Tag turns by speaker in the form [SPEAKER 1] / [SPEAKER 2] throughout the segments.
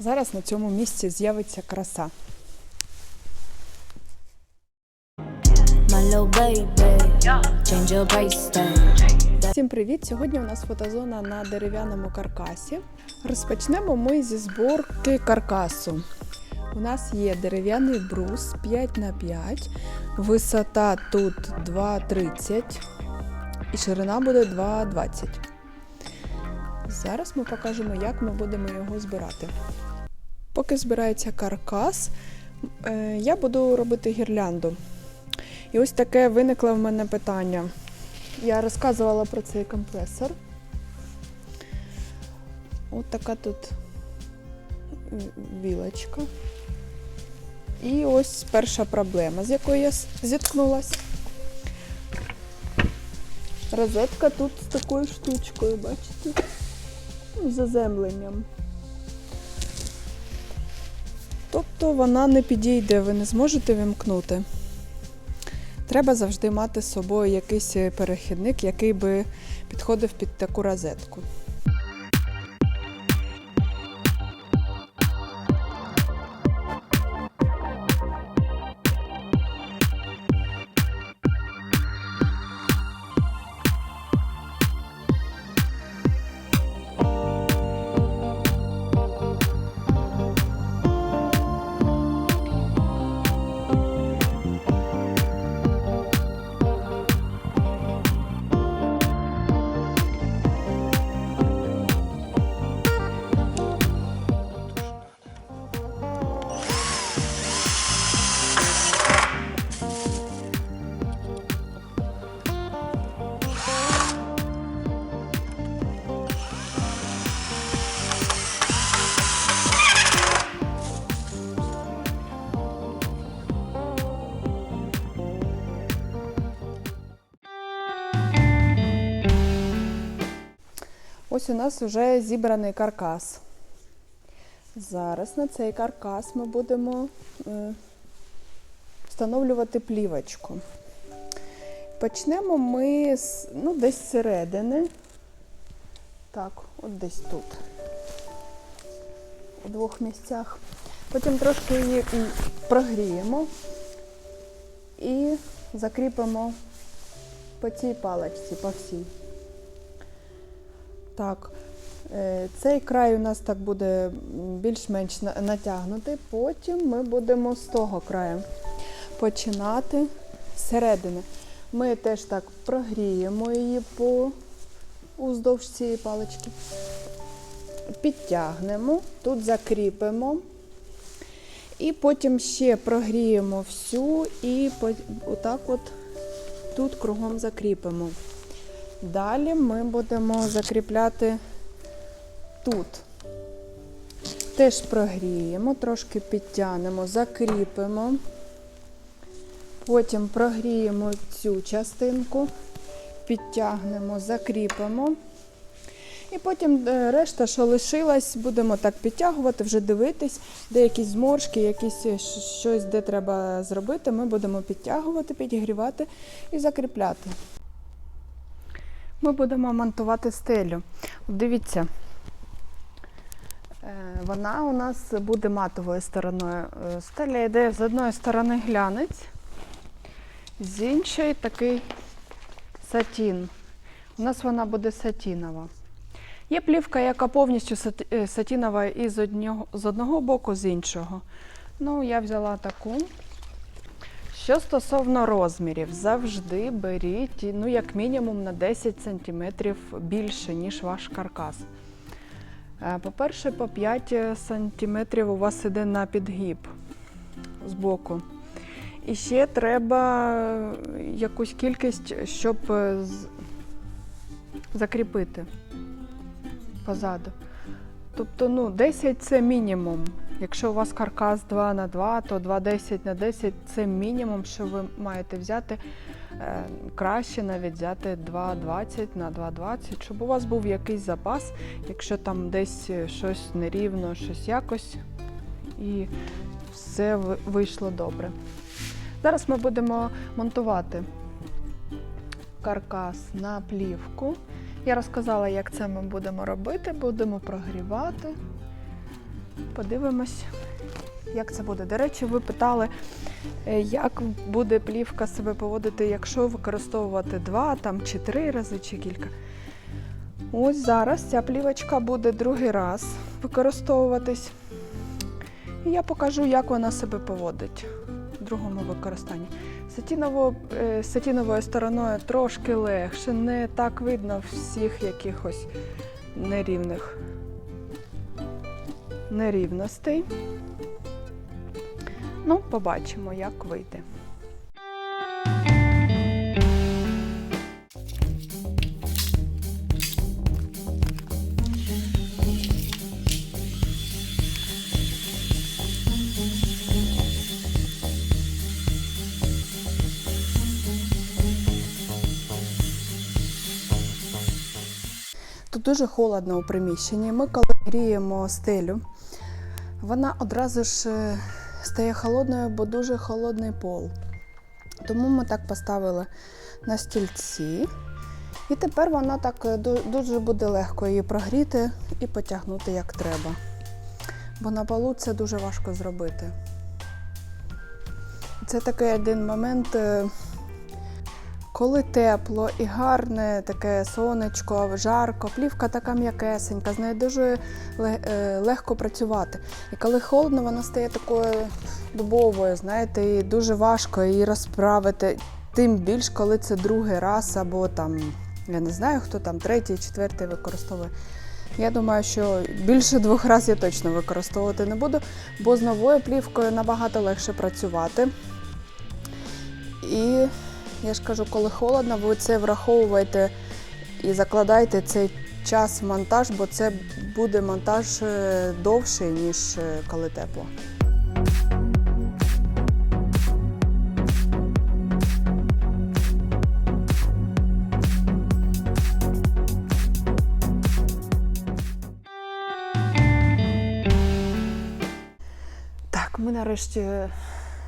[SPEAKER 1] Зараз на цьому місці з'явиться краса. Всім привіт! Сьогодні у нас фотозона на дерев'яному каркасі. Розпочнемо ми зі зборки каркасу. У нас є дерев'яний брус 5 на 5 висота тут 2,30 і ширина буде 2,20. Зараз ми покажемо, як ми будемо його збирати. Поки збирається каркас, е, я буду робити гірлянду. І ось таке виникло в мене питання. Я розказувала про цей компресор. Ось така тут вілочка. І ось перша проблема, з якою я зіткнулась. Розетка тут з такою штучкою, бачите? Заземленням. Тобто вона не підійде, ви не зможете вимкнути. Треба завжди мати з собою якийсь е, перехідник, який би підходив під таку розетку. Ось у нас вже зібраний каркас. Зараз на цей каркас ми будемо е, встановлювати плівочку. Почнемо ми з, ну, десь з середини. Так, от десь тут. У двох місцях. Потім трошки її прогріємо і закріпимо по цій паличці, по всій. Так, е, цей край у нас так буде більш-менш натягнутий. Потім ми будемо з того краю починати зсередини. Ми теж так прогріємо її по уздовж цієї палички. Підтягнемо, тут закріпимо. І потім ще прогріємо всю і отак от тут кругом закріпимо. Далі ми будемо закріпляти тут. Теж прогріємо, трошки підтягнемо, закріпимо. Потім прогріємо цю частинку, підтягнемо, закріпимо. І потім е, решта, що лишилась, будемо так підтягувати, вже дивитись, де якісь зморшки, якісь е, щось, де треба зробити, ми будемо підтягувати, підігрівати і закріпляти. Ми будемо монтувати стелю. Дивіться, е, вона у нас буде матовою стороною. Е, Стеля йде з одної сторони глянець, з іншої такий сатін. У нас вона буде сатінова. Є плівка, яка повністю е, сатінова і з одного, боку, з іншого. Ну, я взяла таку. Що стосовно розмірів, завжди беріть, ну, як мінімум, на 10 см більше, ніж ваш каркас. Е, По-перше, по 5 см у вас іде на підгиб з боку. І ще треба якусь кількість, щоб е, закріпити позаду. Тобто, ну, 10 це мінімум. Якщо у вас каркас 2 на 2, то 2,10 на 10 це мінімум, що ви маєте взяти. Е, Краще навіть взяти 2,20 на 2,20, щоб у вас був якийсь запас, якщо там десь щось нерівно, щось якось, і все вийшло добре. Зараз ми будемо монтувати каркас на плівку. Я розказала, як це ми будемо робити. Будемо прогрівати, подивимось, як це буде. До речі, ви питали, е, як буде плівка себе поводити, якщо використовувати два там, чи три рази, чи кілька. Ось зараз ця плівочка буде другий раз використовуватись. І я покажу, як вона себе поводить в другому використанні. Сатіново, е, сатіновою стороною трошки легше, не так видно всіх якихось нерівних нерівностей. Ну, побачимо, як вийде. Дуже холодно у приміщенні. Ми коли гріємо стелю, вона одразу ж е, стає холодною, бо дуже холодний пол. Тому ми так поставили на стільці. І тепер вона так е, дуже буде легко її прогріти і потягнути як треба. Бо на полу це дуже важко зробити. Це такий один момент, е, коли тепло і гарне таке сонечко, жарко, плівка така м'якесенька, з нею дуже е, легко працювати. І коли холодно, вона стає такою дубовою, знаєте, і дуже важко її розправити. Тим більш, коли це другий раз, або там, я не знаю, хто там третій, четвертий використовує. Я думаю, що більше двох разів я точно використовувати не буду, бо з новою плівкою набагато легше працювати. І я ж кажу, коли холодно, ви це враховуєте і закладайте цей час в монтаж, бо це буде монтаж е, довший, ніж е, коли тепло. Так, ми нарешті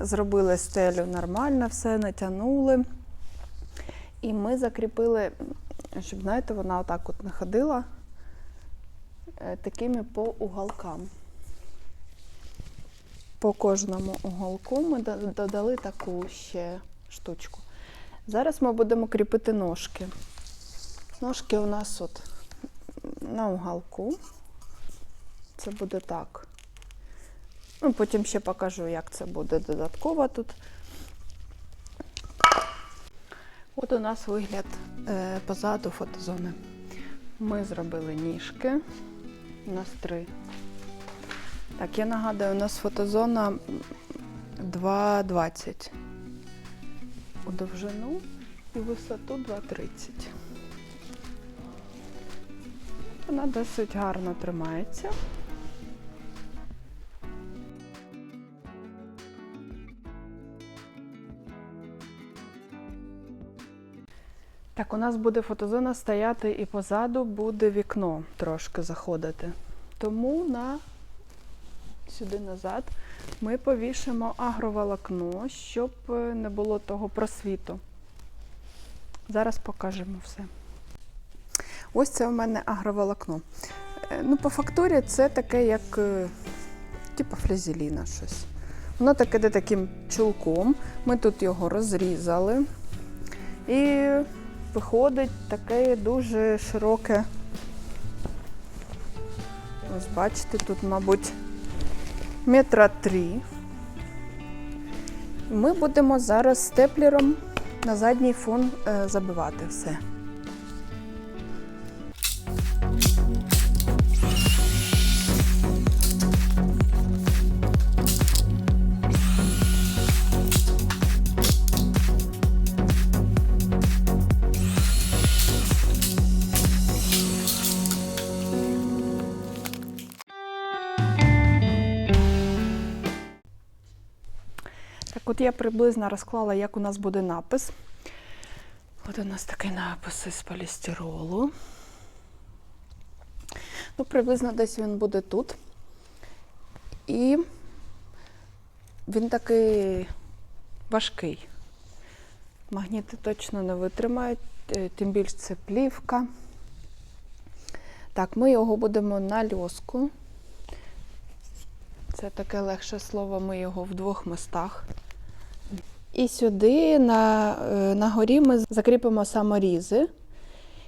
[SPEAKER 1] зробили стелю нормально, все натягнули. І ми закріпили, щоб, знаєте, вона отак от не ходила е, такими по уголкам. По кожному уголку ми додали таку ще штучку. Зараз ми будемо кріпити ножки. Ножки у нас от на уголку. Це буде так. Ну, потім ще покажу, як це буде додатково тут. От у нас вигляд е, позаду фотозони. Ми зробили ніжки. У нас три. Так, я нагадую, у нас фотозона 2,20 у довжину і висоту 2,30. Вона досить гарно тримається. Так, у нас буде фотозона стояти і позаду буде вікно трошки заходити. Тому на сюди назад ми повішимо агроволокно, щоб е, не було того просвіту. Зараз покажемо все. Ось це у мене агроволокно. Е, Ну, по фактурі це таке, як е, типу флязеліна щось. Воно таке де таким чулком. Ми тут його розрізали. І виходить таке дуже широке. Ось бачите, тут, мабуть, метра три. Ми будемо зараз степлером на задній фон е, забивати все. От я приблизно розклала, як у нас буде напис. От у нас такий напис із полістиролу. Ну, приблизно десь він буде тут. І він такий важкий. Магніти точно не витримають, е, тим більше це плівка. Так, ми його будемо на льоску Це таке легше слово, ми його в двох містах. І сюди на, е, на горі ми закріпимо саморізи.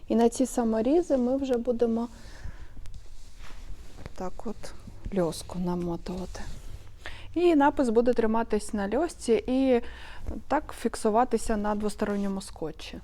[SPEAKER 1] І на ці саморізи ми вже будемо так от льоску намотувати. І напис буде триматись на льосці і так фіксуватися на двосторонньому скотчі.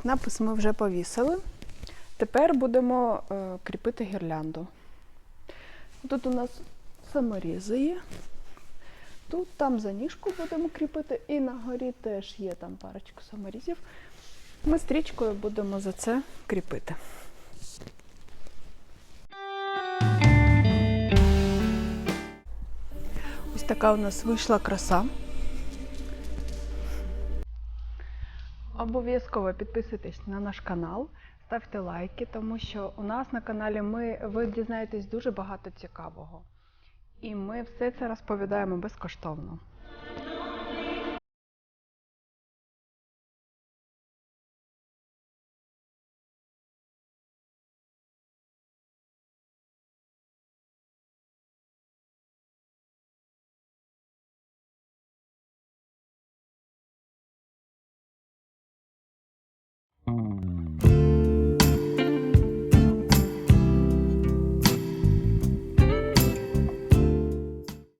[SPEAKER 1] Так, напис ми вже повісили. Тепер будемо е, кріпити гірлянду. Тут у нас саморізи є. Тут там за ніжку будемо кріпити, і на горі теж є там парочку саморізів. Ми стрічкою будемо за це кріпити. Ось така у нас вийшла краса. Обов'язково підписуйтесь на наш канал, ставте лайки, тому що у нас на каналі ми, ви дізнаєтесь дуже багато цікавого. І ми все це розповідаємо безкоштовно.